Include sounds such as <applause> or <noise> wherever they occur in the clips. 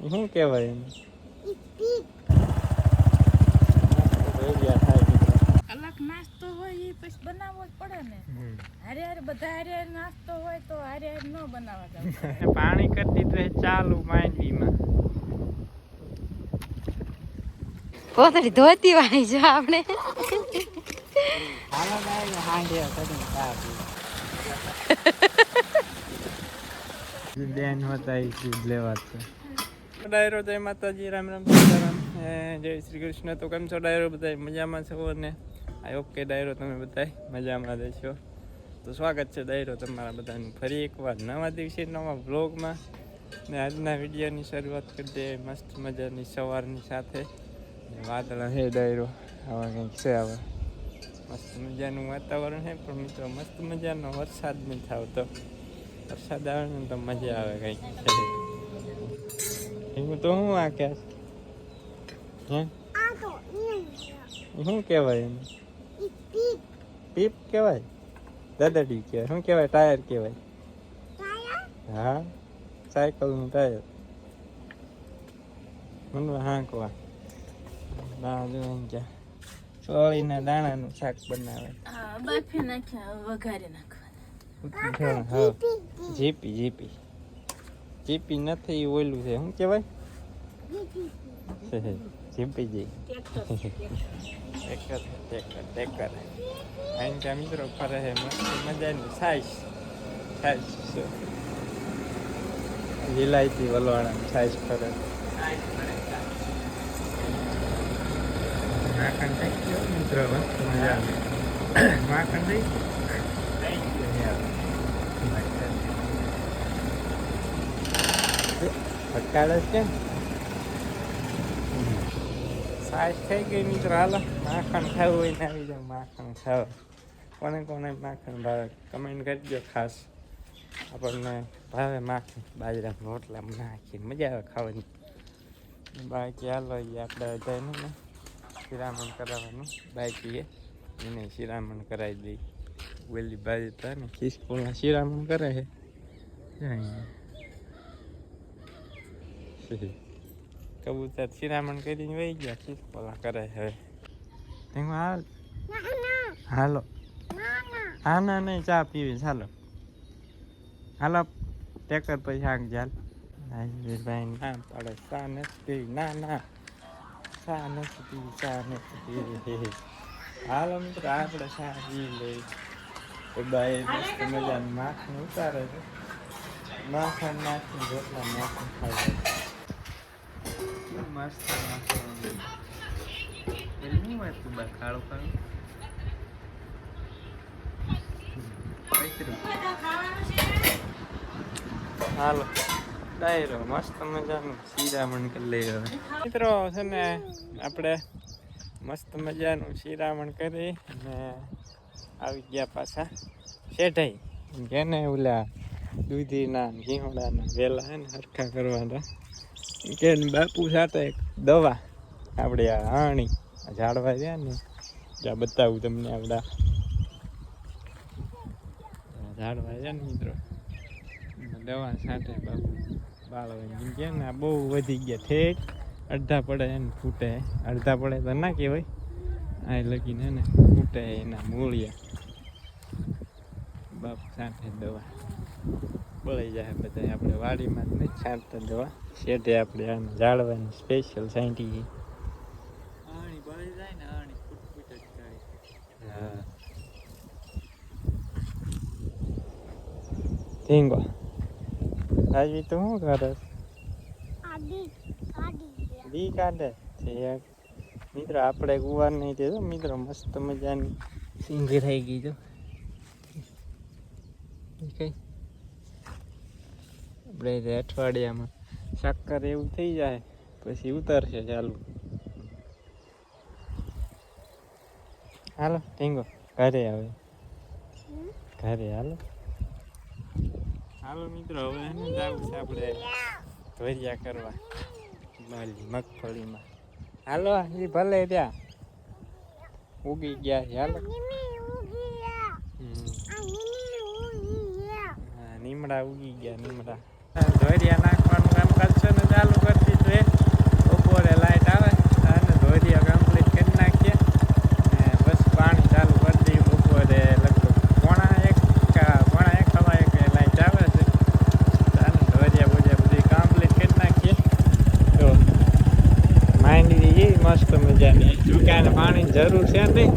શું કહેવાય કલાક નાસ્તો હોય એ પછી બનાવવો જ પડે ને. હારે હારે બધા હારે હારે નાસ્તો હોય તો હારે હારે ન બનાવવા <laughs> પાણી કરતી તો ચાલુ માંડવીમાં. કોતરી ધોતી વાળી જો આપણે. બેન હતા એ લેવા છે. ડાયરો જય માતાજી, રામ રામ, સીતારામ. જય શ્રી કૃષ્ણ. તો કેમ છો ડાયરો બધા મજામાં છો ને આ ઓકે ડાયરો તમે બધા મજામાં રહેશો. તો સ્વાગત છે ડાયરો તમારા બધાનું ફરી એકવાર નવા દિવસે, નવા વ્લોગમાં. ને આજના વિડીયોની શરૂઆત કરી દે મસ્ત મજાની સવારની સાથે. વાદળા હે ડાયરો. આવા કંઈક છે આવા. મસ્ત મજાનું વાતાવરણ છે પણ મિત્રો મસ્ત મજાનો વરસાદ નહીં આવતો. વરસાદ આવે ને તો મજા આવે કંઈક એવું તો હું આ કે હે? આ તો ઈ શું કહેવાય એને પીપ. કહેવાય? દાદાડી કહેવાય. શું કહેવાય? ટાયર કહેવાય. ટાયર? હા. સાયકલનું ટાયર. મને હાંકવા. ના જો એમ ક્યાં સોળીના દાણાનું શાક બનાવે. હા બાફી નાખ્યા વઘારી નાખવાના. હા જીપી જીપી. જીપી નથી ઓલું છે, શું કહેવાય? જીપી જી. ટેકર ટેકર ટેકર અહીં ત્યાં મિત્રો ફરે છે મજાની સાઈઝ સાઈઝ છે. લીલાયતી વલવાણા સાઈઝ ફરે. માખણ મિત્રો મજા માખણ ફટકાડે છે સાઈઝ થઈ ગઈ મિત્રો, હાલો. માખણ ખાવું હોય ને આવી જાવ માખણ ખાવ કોને કોને માખણ ભાવે? કમેન્ટ કરજો ખાસ. આપણને ભાવે માખણ. બાજરાના રોટલામાં નાખીને મજા આવે ખાવાની. બાકી હાલો એ આપણે જઈને ને. શિરામણ કરાવવાનું બાકી એને શિરામણ કરાવી દઈ વેલી બાજુ ને ખિસકોલા શિરામણ કરે છે. જાય <laughs> કબૂતર શિરામણ કરીને વહી ગયા, ખિસકોલા કરે હવે. તેમાં હાલ. હાલો. હા ના નહીં, ચા પીવી ચાલો હાલો ટેકર પછી આગ ચાલ ભાઈ ના પડે, ચા નથી, ના ના. ચા નથી ચા નથી. હાલો મિત્રો, આપણે ચા પી લઈ તો બાઈ મસ્ત મજાનું માખણ ઉતારે છે. માખણ નાખીને રોટલા, માખણ ખાઈ હાલો. ડાયરો, મસ્ત મજાનું. શિરામણ કરી લઈ હવે. મિત્રો, છે ને, આપણે મસ્ત મજાનું શિરામણ કરી અને આવી ગયા પાછા શેઠાઈ કેને ઓલા દૂધીના ને વેલા હે ને, હરખા કરવાના. કે બાપુ સાથે એક દવા આપણે આ હાણી ઝાડવા છે ને જ્યાં બતાવું તમને આપણા ઝાડવા છે ને મિત્રો દવા સાથે બાપુ બાળ હોય કે ને આ બહુ વધી ગયા, ઠેક, અડધા પડે એને ફૂટે. અડધા પડે તો ના કહેવાય. આ લગીને ને ફૂટે એના મૂળિયા. બાપ સાથે દવા. બળી જાય બધા આપણે વાડીમાં જ નહીં છાંટતા દેવા શેઠે આપણે આમ જાળવાની સ્પેશિયલ સાંટી આણી બળી જાય ને આણી ફૂટ ફૂટ જ થાય. હા. ઢીંગો રાજવી તો શું કરે આડી કાઢે? છે એક મિત્ર આપણે ગુવાર નહીં તે તો મિત્રો મસ્ત મજાની સિંગી થઈ ગઈ તો કઈ? આપણે અઠવાડિયામાં શક્કર એવું થઈ જાય પછી ઉતરશે ચાલુ. હાલો ટીંગો ઘરે આવે. ઘરે હાલો. હાલો મિત્રો હવે એને જવું છે આપણે ધોરિયા કરવા માલી મગફળીમાં. હાલો એ ભલે ત્યાં. ઉગી ગયા છે હાલો. નીમડા ઉગી ગયા ધોરિયા નાખવાનું કામ છે ને ચાલુ કરતી છે બપોરે લાઇટ આવે અને ધોરિયા કમ્પ્લીટ કરી નાખીએ. ને બસ પાણી ચાલુ કરી દઈએ બપોરે લગભગ. પોણા એક પોણા એક હવા એક લાઇટ આવે છે. અને ધોરિયા બોરિયા બધી કમ્પ્લીટ કરી નાખીએ. તો માંડવી એ મસ્ત મજાની. ચૂક્યા પાણીની જરૂર છે નહીં.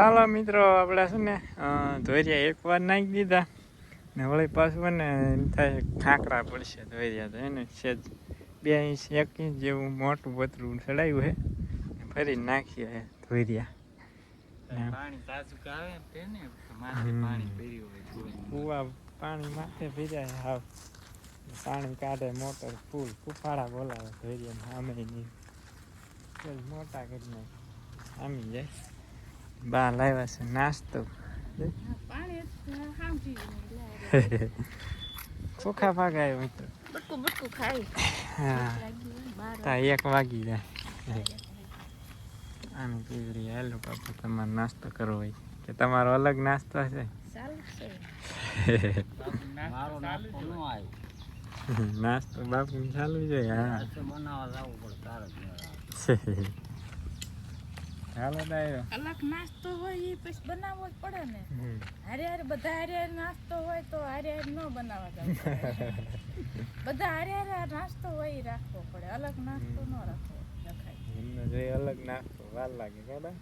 ચાલો મિત્રો આપણે છે ને ધોરિયા એક વાર નાખી દીધા. ને વળી પાછું ને એમ થાય ખાંકરા પડશે ધોરિયા તો એને છે બે ઇંચ એક ઇંચ જેવું મોટું પતરું ચડાવ્યું છે. ફરી નાખીએ ધોરિયા. પાણી માથે ભીજાય હાવ. પાણી કાઢે મોટર ફૂલ કુફાડા બોલાવે ધોરિયા આમે નહીં. મોટા કરીને આમી જાય. બા લાવ્યા છે નાસ્તો ચોખા ભાગાય મિત્રો હા એક વાગી જાય આની પીવડી હાલો બાપુ તમારે નાસ્તો કરવો હોય કે તમારો અલગ નાસ્તો આવ્યો નાસ્તો બાપુ ચાલુ છે હા બનાવવા જવું પડે તારે હાલો ડાયરો. અલગ નાસ્તો હોય એ પછી બનાવવો જ પડે ને. હારે હારે બધા હારે હારે નાસ્તો હોય તો હારે હારે ન બનાવવા જવું બધા હારે હારે નાસ્તો હોય ઈ રાખવો પડે. અલગ નાસ્તો ન રાખવો રખાય. જે અલગ નાસ્તો વાર લાગે બરાબર?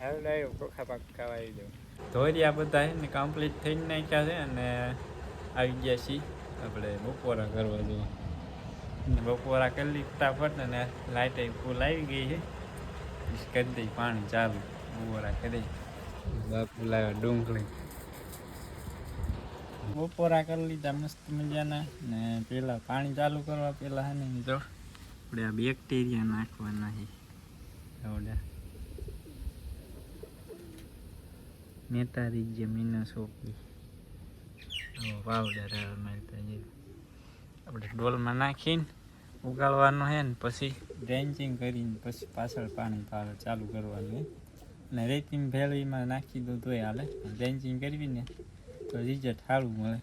હાલો ડાયરો ચોખા પાક ખાવા આવી જાવ ધોરિયા બધા ને કમ્પ્લીટ થઈ નાખ્યા છે અને આવી ગયા છીએ. આપણે બપોરા કરવા જઈએ બપોરા કરી લીધા ફટ ને લાઇટ ફૂલ આવી ગઈ છે. કરી દઈ પાણી ચાલુ. બપોરા કરી બાપુ લાવ્યા ડુંગળી. બપોરા કરી લીધા, મસ્ત મજાના. ને પેલા પાણી ચાલુ કરવા પેલા હે ને આપણે આ બેક્ટેરિયા નાખવાના છે. આવડા નેતારી જમીન સોંપી પાવડર મળતા જે આપણે ડોલમાં નાખીને ઉગાડવાનું છે ને, પછી ડ્રેન્ચિંગ કરીને પછી પાછળ પાણી પાવે, ચાલુ કરવાનું અને રેતી ભેળવીમાં નાખી દો તોય હાલે. ડ્રેન્ચિંગ કરવી ને તો રિઝલ્ટ સારું મળે.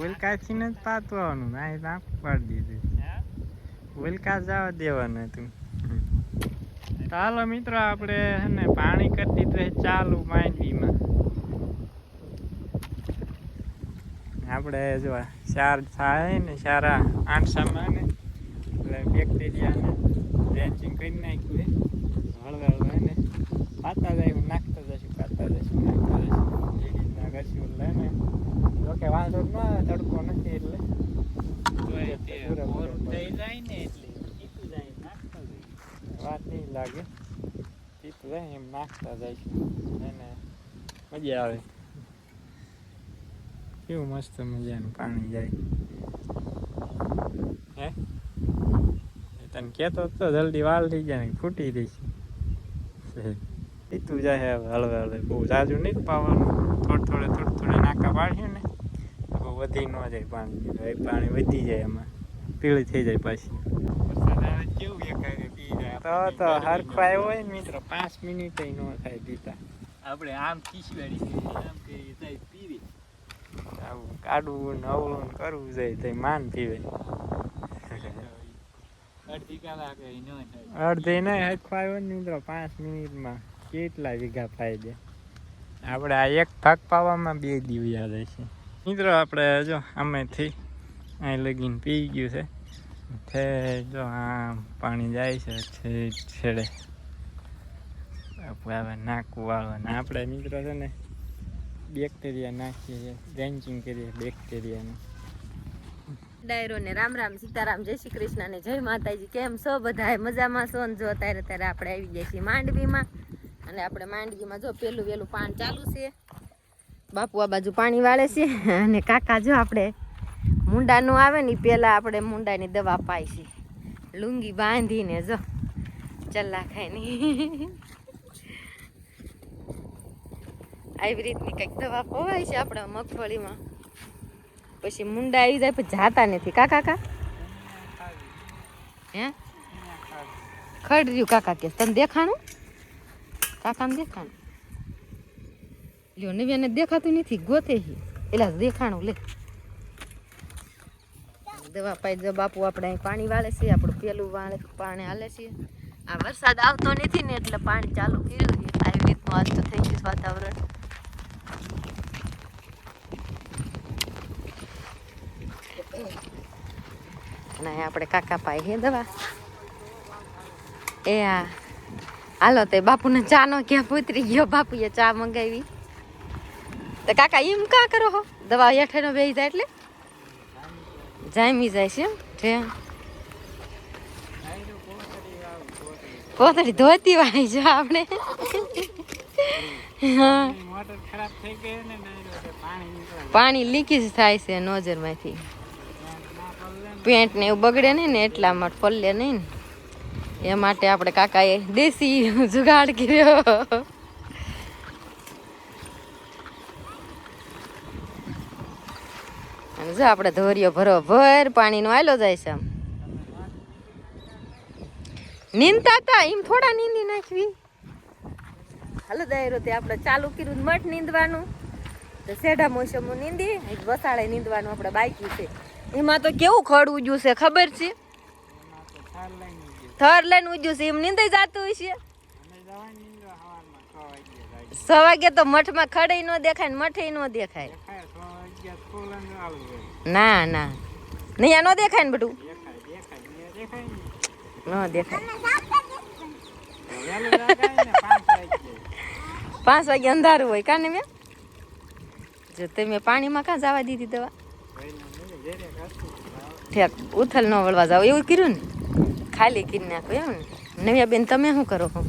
ઓલકાથી જ પાતવાનું આ નાખ પાડી દીધું. ઓલકા જવા દેવાનું હતું ચાલો મિત્રો, આપણે ને, પાણી કરતી તો ચાલુ માંડવીમાં આપણે જો ચાર થાય ને સારા આઠસામાં ને એટલે બેક્ટેરિયાને ડ્રેન્ચિંગ કરી નાખ્યું હળવે હળવે ને પાતા જાય નાખતા જશું પાતા જશું નાખતા જશું એ રીતના કરશું એટલે ને જોકે વાંધો ન આવે તડકો નથી એટલે. વાત નહીં લાગે. પીતું જાય એમ નાખતા જઈશું એને મજા આવે. કેવું મસ્ત મજાનું પાણી જાય. હે? તને કહેતો તો જલ્દી વાલ થઈ જાય ને ફૂટી દઈશ પીતું જાય હવે હળવે હળવે. બહુ જાજુ નહીં પાવાનું. થોડું થોડે થોડું થોડે નાકા પાડીએ ને બહુ વધી ન જાય પાણી. પાણી વધી જાય એમાં. પીળી થઈ જાય પાછી. કેવું એકારે પી જાય તો તો હરખો આવ્યો હોય ને મિત્રો. પાંચ મિનિટ ન થાય દીતા આપણે આમ ખીસવાડી આમ કરીએ કાઢવું ને અવળું ને કરવું જોઈએ તો માન પીવે. અડધી નહીં હરખો આવ્યો ને મિત્રો પાંચ મિનિટમાં કેટલા વીઘા ફાયદે આપણે આ એક ભાગ પાવામાં બે દિવસ યાદ છે. મિત્રો આપણે જો આમેથી અહીં લગીને પી ગયું છે. છે જો આમ પાણી જાય છે, છેડે નાકું ને આપણે મિત્રો છે ને બેક્ટેરિયા નાખીએ છીએ બ્રેન્ચિંગ કરીએ બેક્ટેરિયાનું. ડાયરો રામ રામ, સીતારામ, જય શ્રી કૃષ્ણ ને જય માતાજી. કેમ છો બધા મજામાં છો ને? જો અત્યારે ત્યારે આપણે આવી ગયા છીએ માંડવીમાં. અને આપણે માંડવીમાં જો પેલું વેલું પાણી ચાલુ છે. બાપુ આ બાજુ પાણી વાળે છે. અને કાકા જો આપણે મુંડાનું આવે ને પહેલાં આપણે મુંડાની દવા પાઈ છે. લુંગી બાંધીને જો ચલ્લા ખાઈને. આવી રીતની કંઈક દવા પવાય છે આપણે મગફળીમાં. પછી મુંડા આવી જાય પછી જાતા નથી. કા કાકા હે? ખડ રહ્યું કાકા કે? તને દેખાણું? કાકાને દેખાણું? લ્યો, નવ્યાને દેખાતું નથી, ગોતે એલા દેખાણું, લે. દવા પાઈ જો બાપુ આપણે અહીં પાણી વાળે છે આપણું પેલું વાળે પાણી હાલે છે આ વરસાદ આવતો નથી ને એટલે પાણી ચાલુ કર્યું આવી રીતનું આજ તો થઈ ગયું વાતાવરણ. અને આપણે કાકા પાઈ હે દવા. એ આ હાલો તે બાપુને ચા નો ક્યાં પૂતરી ગયો બાપુએ ચા મંગાવી. તો કાકા એમ કા કરો હો? દવા હેઠેનો બેસી જાય એટલે? જામી જાય છે એમ છે કોતરી ધોતી વાળી છે આપણે. પાણી લીકેજ થાય છે નોઝરમાંથી પેન્ટ ને એવું બગડે નહીં ને એટલા માટે પલ્લે નહીં ને. એ માટે આપણે કાકાએ દેશી <laughs> જુગાડ કર્યો. જો આપણે ધોરિયો ભરો, ભર પાણીનો આયલો જાય છે નીંદતા હતા એમ થોડા નીંદી નાખવી. હાલો દાયરો, તે આપણે ચાલુ કર્યું મઠ નીંદવાનું. તો સેઢા મોસમો નીંદી વસાળે નીંદવાનું આપણે બાકી છે. એમાં તો કેવું ખડ ઉજ્યું છે, ખબર છે? થાર લઈને ઉજ્યું છે, એમ નીંદાઈ જતું હોય છે વાગે તો મઠમાં ખડે ન દેખાય ને મઠે ન દેખાય. ના ના. નહીં ન દેખાય ને બધું? ને દેખાય. પાંચ વાગે અંધારું હોય, કાને મેં? જો તમે પાણીમાં કાં જવા દીધી દવા? ઠેક ઉથલ ન વળવા જાવ એવું કર્યું ને? ખાલી કરી નાખો એમ ને? નવ્યા બેન તમે શું કરો છો?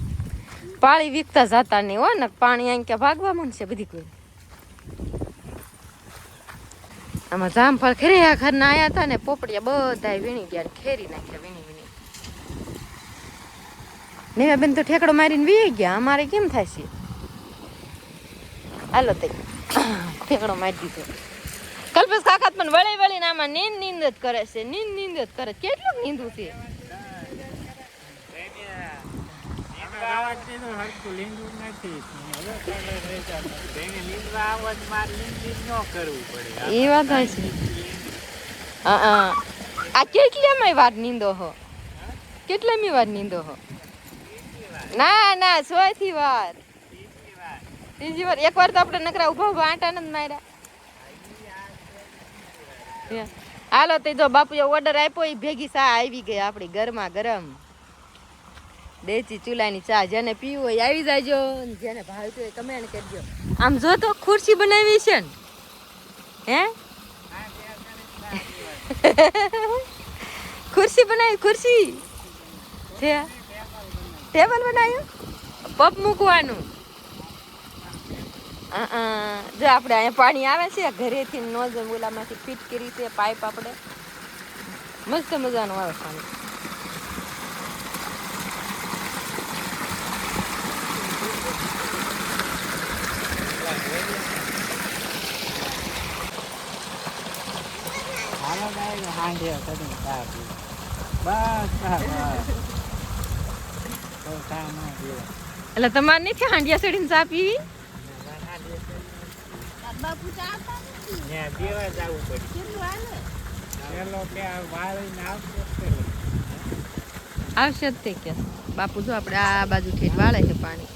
પાળી વીકતા જતા નહીં હો ને, પાણી અહીં ક્યાં ભાગવા માંડશે બધી કોઈ? આમાં જામફળ ખેર્યા ઘરના આયા હતા ને, પોપડિયા બધા વીણી ગયા ખેરી નાખ્યા, વીણી વીણી. નેવા બેન તો ઠેકડો મારીને વી ગયા. અમારે કેમ થાય છે? હાલો તે ઠેકડો મારી દીધો. કલ્પેશ કાકા પણ વળી વળીને આમાં નીંદ નીંદ જ કરે છે નીંદ નીંદ જ કરે. કેટલું નીંદું છે? એ વાત હા આ કેટલામાં વાર નીંદો હો? કેટલામી વાર નીંદો હો? ના ના સોથી વાર. ત્રીજી વાર. એક વાર તો આપણે નકરા ઊભા ઊભા આટા નથી માર્યા. હાલો, તે જો બાપુએ ઓર્ડર આપ્યો એ ભેગી ચા આવી ગઈ આપણી ગરમા ગરમ. દેચી ચૂલાની ચા જેને પીવું હોય આવી જાયજો જેને ભાવતું હોય કમેન્ટ કરજો આમ જો તો ખુરશી બનાવી છે ને. હે? <laughs> ખુરશી બનાવી, ખુરશી. ટેબલ બનાવ્યું? પપ મૂકવાનું. જો આપણે અહીંયા પાણી આવે છે ઘરેથી નોઝલ ઓલામાંથી ફિટ કરી છે પાઇપ આપણે. મસ્ત મજાનું આવે પાણી. એટલે તમારે નથી હાંડિયા ચા પીવો. બસ બસ. બસ તો ચા ન પીવો. એટલે ચાલતા નથી. ને દેવા જવું પડે. કેટલું હાલે. પેલો કે વાળી વાળીને આવશે જ આવશે જ તે કે. બાપુ જો આપણે આ બાજુ ઠેઠ વાળે છે પાણી.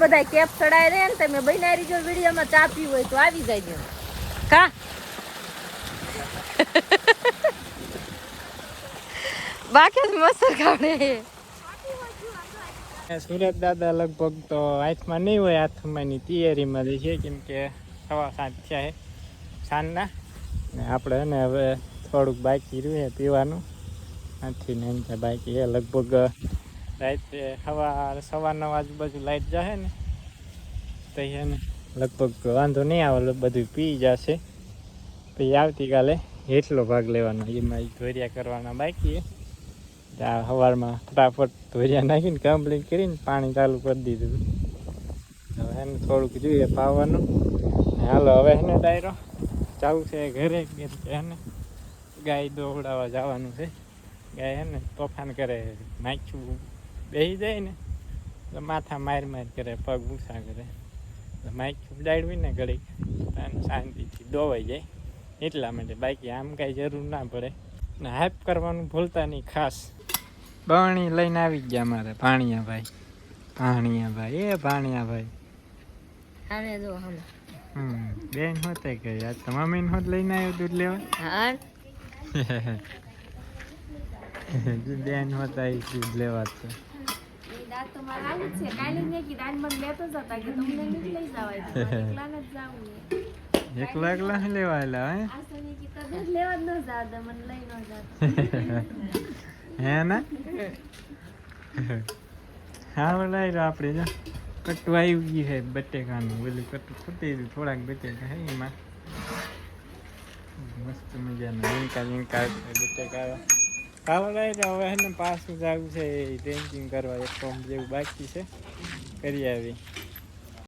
બધા કેપ ચડાય રે ને તમે બનારી જો વિડીયોમાં ચા પીવી હોય તો આવી જાય કા? બાકી મસ્ત ખાવડે સુરત દાદા લગભગ તો હાથમાં નહીં હોય, હાથમાંની તૈયારીમાં જ છે, કેમ કે સવા સાત થયા છે ને આપણે ને હવે થોડુંક બાકી રહ્યું છે પીવાનું. આથી ને એમ કે બાકી એ લગભગ રાતે સવાર સવારના આજુબાજુ લાઈટ જશે ને, તો છે ને લગભગ વાંધો નહીં આવે બધું પી જશે. પછી આવતીકાલે એટલો ભાગ લેવાનો, એમાં ધોરિયા કરવાના બાકી ત્યાં સવારમાં ફટાફટ ધોરિયા નાખીને કમ્પ્લીટ કરીને પાણી ચાલુ કરી દીધું. હવે એને થોડુંક જોઈએ પાવાનું. હાલો, હવે એને ડાયરો, ચાલુ છે ઘરે એને ગાય દોવડાવવા જવાનું છે. ગાય એને તોફાન કરે નાખ્યું બેસી જાય ને તો માથા માર માર કરે, પગ ભૂસા કરે. માછું ઉડાડવી ને ઘડી તો એને શાંતિથી દોવાઈ જાય. એટલા માટે બાકી આમ કાંઈ જરૂર ના પડે. ને હાઈપ કરવાનું ભૂલતા નહીં ખાસ. પાણી લઈને આવી ગયા મારે. પાણીયા ભાઈ પાણીયા ભાઈ એ પાણીયા ભાઈ આને જો હમ બેન હોતે કે આજ તો મમ્મીને હોત લઈને આવ્યો દૂધ લેવા. હા? બેન હોત આવી દૂધ લેવા તો. એકલા એકલા એકલા લેવા હે? લેવા જ ન જાત મને લઈ ન જાત. <laughs> હે ના? હા બોલાય આપણે જો. કટુ આવી ગયું છે બટેકાનું બધું કટું ફૂટી ગયું થોડાક બટેકા હે એમાં. મસ્ત મજાના લીંકા લીંકા બટેકા ખાવા લાય હવે એને પાછું જવું છે ડ્રિંકિંગ કરવા, એક જેવું બાકી છે. કરી આવી.